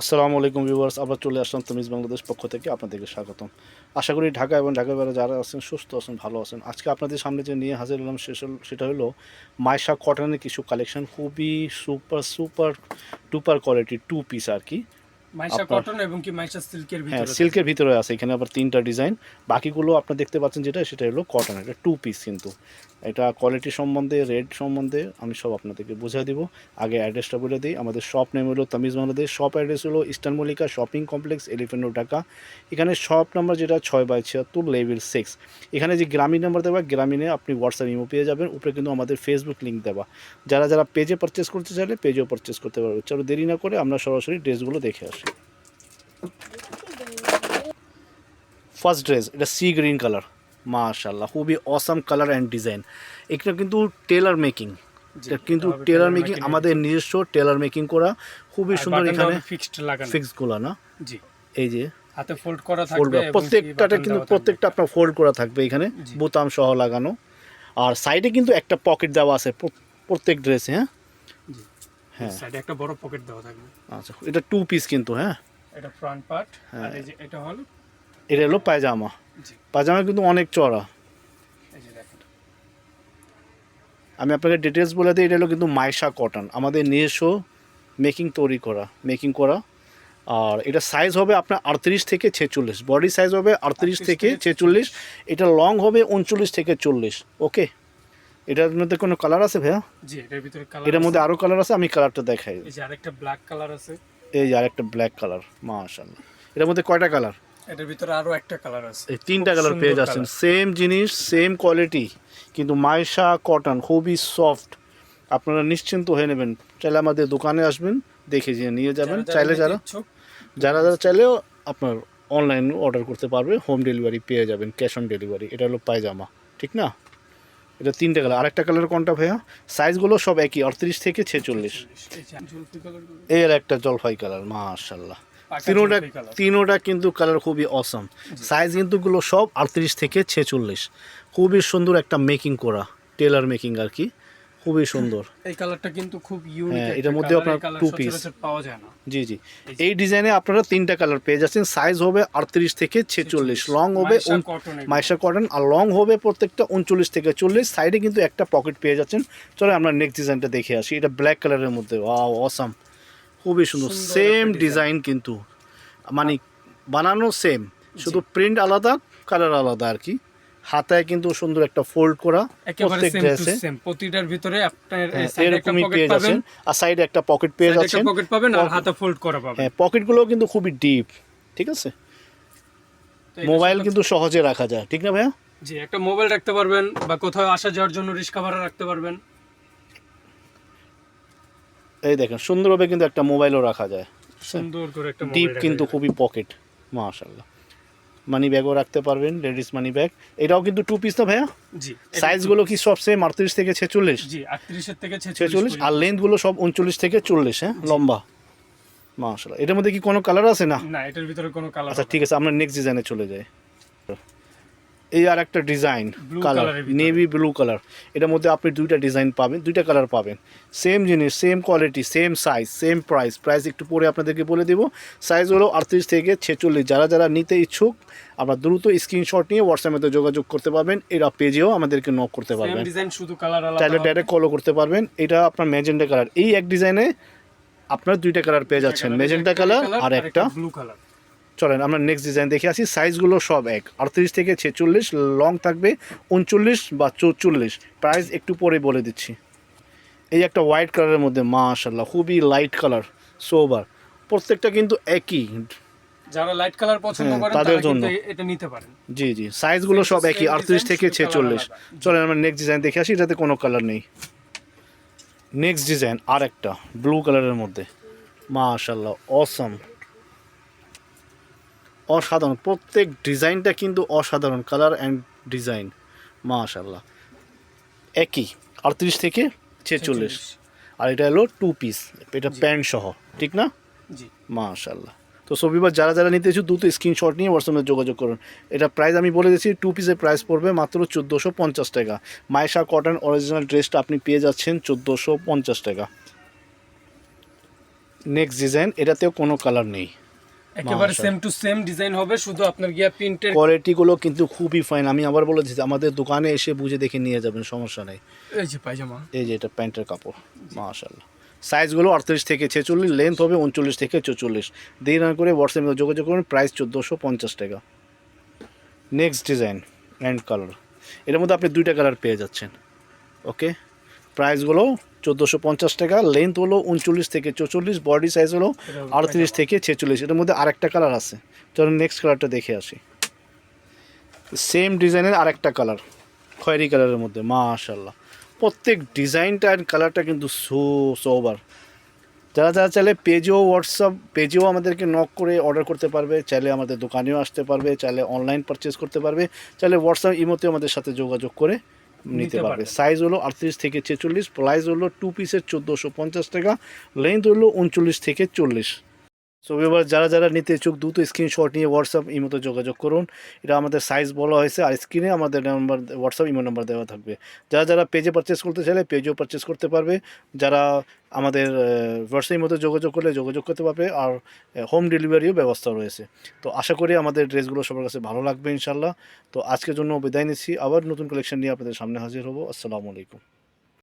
আসসালামু আলাইকুম ভিউয়ার্স আবার চলে আসলাম তমিজ বাংলাদেশ পক্ষ থেকে আপনাদেরকে স্বাগতম। আশা করি ঢাকা এবং ঢাকা বেলা যারা আছেন, সুস্থ আছেন, ভালো আছেন। আজকে আপনাদের সামনে যে নিয়ে হাজির হলাম সেটা হলো মাইশা কটনের কিছু কালেকশন খুবই super super duper quality two piece আর কি। মাইশা কটন এবং কি মাইশা সিল্কের হ্যাঁ ভিতরে সিল্কের ভিতরে আছে এখানে আবার তিনটা ডিজাইন বাকিগুলো আপনারা দেখতে পাচ্ছেন যেটা সেটা হলো কটন এটা টু পিস কিন্তু। এটা কোয়ালিটি সম্বন্ধে রেট সম্বন্ধে আমি সব আপনাদেরকে বুঝিয়ে দিব। আগে অ্যাড্রেসটা বলে দিই আমাদের শপ নেম হলো তামিজ বাংলাদেশ শপ অ্যাড্রেস হলো eastern Mallika shopping complex elephant road Dhaka এখানে শপ নাম্বার যেটা ছয় বাই ছিয়াত্তর লেভেল সিক্স এখানে যে গ্রামীণ নাম্বার দেওয়া গ্রামীণে আপনি হোয়াটসঅ্যাপ ইমো পেয়ে যাবেন উপরে কিন্তু আমাদের ফেসবুক লিঙ্ক দেওয়া। যারা যারা পেজে পারচেস করতে চাইলে পেজেও পারচেস করতে পারবে। চলো দেরি না করে আমরা সরাসরি ড্রেসগুলো দেখে আসি। ফার্স্ট ড্রেস এটা সি গ্রিন কালার মাশাল্লাহ খুবই অসাম কালার অ্যান্ড ডিজাইন এটা কিন্তু টেলার মেকিং কিন্তু টেলার মেকিং আমাদের নিজস্ব টেলার মেকিং করা। খুবই সুন্দর এখানে ফিক্সড লাগানো। না? জি। এই যে হাতে ফোল্ড করা থাকবে button কিন্তু প্রত্যেকটা আপনার ফোল্ড করা থাকবে এখানে বোতাম সহ লাগানো। আর সাইডে কিন্তু একটা পকেট দেওয়া আছে প্রত্যেক ড্রেসে হ্যাঁ? হ্যাঁ। সাইডে একটা বড় পকেট দেওয়া থাকবে। আচ্ছা এটা টু পিস কিন্তু হ্যাঁ? এটা ফ্রন্ট পার্ট হ্যাঁ। আর এই যে এটা হলো এটা হলো পায়জামা। পায়জামা কিন্তু অনেক চড়া আমি আপনাকে ডিটেলস বলে দিই এটা হলো কিন্তু মাইশা কটন আমাদের নিজস্ব মেকিং তৈরি করা মেকিং করা। আর এটা সাইজ হবে আপনার আটত্রিশ থেকে ছেচল্লিশ বডি সাইজ হবে আটত্রিশ 38 থেকে থেকে ছেচল্লিশ এটা লং হবে উনচল্লিশ থেকে চল্লিশ ওকে এটার মধ্যে কোনো কালার আছে ভাইয়া? জি এটার ভিতরে কালার এটার মধ্যে আরও কালার আছে আমি কালারটা দেখাই এই যে আরেকটা ব্ল্যাক কালার আছে। এই যে আরেকটা ব্ল্যাক কালার মাশাল্লাহ এটার মধ্যে কয়টা কালার এটার ভিতরে আরও একটা কালার আছে। এই তিনটা কালার পেয়ে যাচ্ছেন। সেম জিনিস সেম কোয়ালিটি কিন্তু মাইশা কটন খুবই সফট আপনারা নিশ্চিন্ত হয়ে নেবেন। চাইলে আমাদের দোকানে আসবেন দেখে যে নিয়ে যাবেন। চাইলে যারা যারা যারা চাইলেও আপনার অনলাইন অর্ডার করতে পারবে হোম ডেলিভারি পেয়ে যাবেন ক্যাশ অন ডেলিভারি এটা হলো পায়জামা ঠিক না? এটা তিনটে কালার আরেকটা কালার কোনটা ভাইয়া? সাইজগুলো সব একই অড়তিরিশ থেকে ছেচল্লিশ। এর একটা জলফাই কালার মাশাল্লাহ তিনোটা তিনোটা কিন্তু কালার খুবই অসম সাইজ কিন্তু গুলো সব আটত্রিশ থেকে ছেচল্লিশ। খুবই সুন্দর একটা মেকিং করা টেলার মেকিং আর কি। খুবই সুন্দর। এই কালারটা কিন্তু খুব ইউনিক হ্যাঁ, এটার মধ্যে আপনার two piece। পাওয়া যায় না। জি জি। এই ডিজাইনে আপনারা তিনটা কালার পেয়ে যাচ্ছেন। সাইজ হবে আটত্রিশ থেকে ছেচল্লিশ লং হবে মাইশা কটন আর লং হবে প্রত্যেকটা উনচল্লিশ থেকে চল্লিশ। সাইডে কিন্তু একটা পকেট পেয়ে যাচ্ছেন। চলো আমরা নেক্সট ডিজাইনটা দেখে আসি। এটা ব্ল্যাক কালারের মধ্যে। ওয়াও অসাম খুবই সুন্দর। সেম ডিজাইন কিন্তু। মানে বানানো সেম শুধু প্রিন্ট আলাদা কালার আলাদা আর কি। হাতায় কিন্তু সুন্দর একটা ফোল্ড করা প্রত্যেক ড্রেসে প্রতিটার ভিতরে আপনার হ্যাঁ, এরকমই পকেট পেয়ে যাচ্ছেন। আর সাইডে একটা পকেট পেয়ে যাচ্ছেন। পকেট পাবেন আর হাতে ফোল্ড করা পাবেন। হ্যাঁ পকেটগুলোও কিন্তু খুবই ডিপ ঠিক আছে? মোবাইল কিন্তু সহজে রাখা যায় ঠিক না ভাইয়া? জি একটা মোবাইল রাখতে পারবেন বা কোথাও আসা যাওয়ার জন্য রিস্কা ভাড়া রাখতে পারবেন। এই দেখেন সুন্দরভাবে কিন্তু একটা মোবাইলও রাখা যায়। সুন্দর করে একটা ডিপ কিন্তু খুবই পকেট মাশাল্লাহ মানি ব্যাগও রাখতে পারবেন লেডিস মানি ব্যাগ এটাও কিন্তু টু পিস না ভাইয়া? জি সাইজগুলো কি সব সেম আটত্রিশ থেকে ছেচল্লিশ? জি 38 এর থেকে 46 ছেচল্লিশ আর লেন্থগুলো সব উনচল্লিশ থেকে চল্লিশ হ্যাঁ? লম্বা। মাশাল্লাহ এটার মধ্যে কি কোনো কালার আছে না? না এটার ভিতরে কোনো কালার আচ্ছা ঠিক আছে আমরা নেক্সট ডিজাইনে চলে যাই। এই আর একটা design colour. Navy blue colour এটার মধ্যে আপনি দুইটা ডিজাইন পাবেন দুইটা কালার পাবেন। সেম জিনিস same quality same size same price price একটু পরে আপনাদেরকে বলে দেবো। সাইজ হলো আটত্রিশ থেকে ছেচল্লিশ। যারা যারা নিতে ইচ্ছুক আমরা দ্রুত স্ক্রিনশট নিয়ে হোয়াটসঅ্যাপে যোগাযোগ করতে পারবেন। এরা পেজেও আমাদেরকে নক করতে পারবেন। চাইলে ডাইরেক্ট কলও করতে পারবেন। এটা আপনার ম্যাজেন্টা কালার এই এক ডিজাইনে আপনার দুইটা কালার পেয়ে যাচ্ছেন। একটা কালার আর একটা ব্লু কালার চলেন আমরা নেক্সট ডিজাইন দেখে আসি। সাইজগুলো সব এক। আটত্রিশ থেকে ছেচল্লিশ লং থাকবে উনচল্লিশ বা চৌচল্লিশ। প্রাইস একটু পরে বলে দিচ্ছি। এই একটা হোয়াইট কালারের মধ্যে মাশাল্লাহ খুবই লাইট কালার সোবার প্রত্যেকটা কিন্তু একই। যারা লাইট কালার পছন্দ হ্যাঁ, করেন তাদের জন্য। এটা নিতে পারেন। জি জি সাইজগুলো সব একই design, আটত্রিশ থেকে শুধু colour ছেচল্লিশ। আলাদা। চলেন আমরা নেক্সট ডিজাইন দেখে আসি এটাতে কোনো কালার নেই। নেক্সট ডিজাইন আর একটা ব্লু কালারের মধ্যে। মাশাল্লাহ অসম অসাধারণ। প্রত্যেক ডিজাইনটা কিন্তু অসাধারণ কালার অ্যান্ড ডিজাইন। মাশাল্লাহ একই আটত্রিশ থেকে ছেচল্লিশ। আর এটা হলো টু পিস এটা প্যান্ট সহ ঠিক না? জি। মাশাল্লাহ তো সবিবার যারা যারা নিতে ইচ্ছুক দ্রুত স্ক্রিনশট নিয়ে হোয়াটসঅ্যাপে যোগাযোগ করুন। এটা প্রাইস আমি বলে দিচ্ছি টু পিসের প্রাইস পড়বে মাত্র চোদ্দোশো পঞ্চাশ টাকা। মাইশা কটন অরিজিনাল ড্রেসটা আপনি পেয়ে যাচ্ছেন চোদ্দোশো পঞ্চাশ টাকা। নেক্সট ডিজাইন এটাতেও কোনো কালার নেই। একেবারে মাশাআল্লাহ। সেম টু সেম ডিজাইন হবে শুধু আপনার গিয়া প্রিন্টের কোয়ালিটিগুলো কিন্তু খুবই ফাইন আমি আবার বলে দিচ্ছি আমাদের দোকানে এসে বুঝে দেখে নিয়ে যাবেন সমস্যা নেই। এই যে পায়জামা। এই যে এটা প্যান্টের কাপড় মাশাল্লাহ সাইজগুলো আটত্রিশ থেকে ছেচল্লিশ লেন্থ হবে উনচল্লিশ থেকে চৌচল্লিশ। দেরি না করে হোয়াটসঅ্যাপে যোগাযোগ করুন প্রাইস চোদ্দোশো পঞ্চাশ টাকা। নেক্সট ডিজাইন অ্যান্ড কালারের মধ্যে আপনি দুইটা কালার পেয়ে যাচ্ছেন। ওকে প্রাইসগুলো চোদ্দোশো পঞ্চাশ টাকা লেন্থ হলো উনচল্লিশ থেকে চৌচল্লিশ বডি সাইজ হলো আটত্রিশ থেকে ছেচল্লিশ। এটার মধ্যে আরেকটা কালার আছে। চলুন নেক্সট কালারটা দেখে আসি। সেম ডিজাইনের আরেকটা কালার খয়েরি কালারের মধ্যে মাশাল্লাহ প্রত্যেক ডিজাইনটা অ্যান্ড কালারটা কিন্তু সো সোবার যারা যারা চাইলে পেজেও হোয়াটসঅ্যাপ পেজেও আমাদেরকে নক করে অর্ডার করতে পারবে চাইলে আমাদের দোকানেও আসতে পারবে চাইলে অনলাইন পারচেস করতে পারবে চাইলে হোয়াটসঅ্যাপ ইমোতেও আমাদের সাথে যোগাযোগ করে নিতে পারবে। সাইজ হলো আটত্রিশ থেকে ছেচল্লিশ প্রাইস হলো টু পিসের চোদ্দোশো পঞ্চাশ টাকা লেন্থ হলো উনচল্লিশ থেকে চল্লিশ সো এবার যারা যারা নিতে ইচ্ছুক, দ্রুত স্ক্রিনশট নিয়ে হোয়াটসঅ্যাপ ইমোতে যোগাযোগ করুন। এটা আমাদের সাইজ বলা হয়েছে আর স্ক্রিনে আমাদের নাম্বার হোয়াটসঅ্যাপ ইমো নাম্বার দেওয়া থাকবে। যারা যারা পেজে পারচেস করতে চাইলে পেজেও পারচেস করতে পারবে। যারা আমাদের হোয়াটসঅ্যাপ মধ্যে যোগাযোগ করলে যোগাযোগ করতে পারবে আর হোম ডেলিভারিও ব্যবস্থা রয়েছে। তো আশা করি আমাদের ড্রেসগুলো সবার কাছে ভালো লাগবে ইনশাল্লাহ তো আজকের জন্য বিদায় নিচ্ছি। আবার নতুন কালেকশন নিয়ে আপনাদের সামনে হাজির হব। আসসালামু আলাইকুম।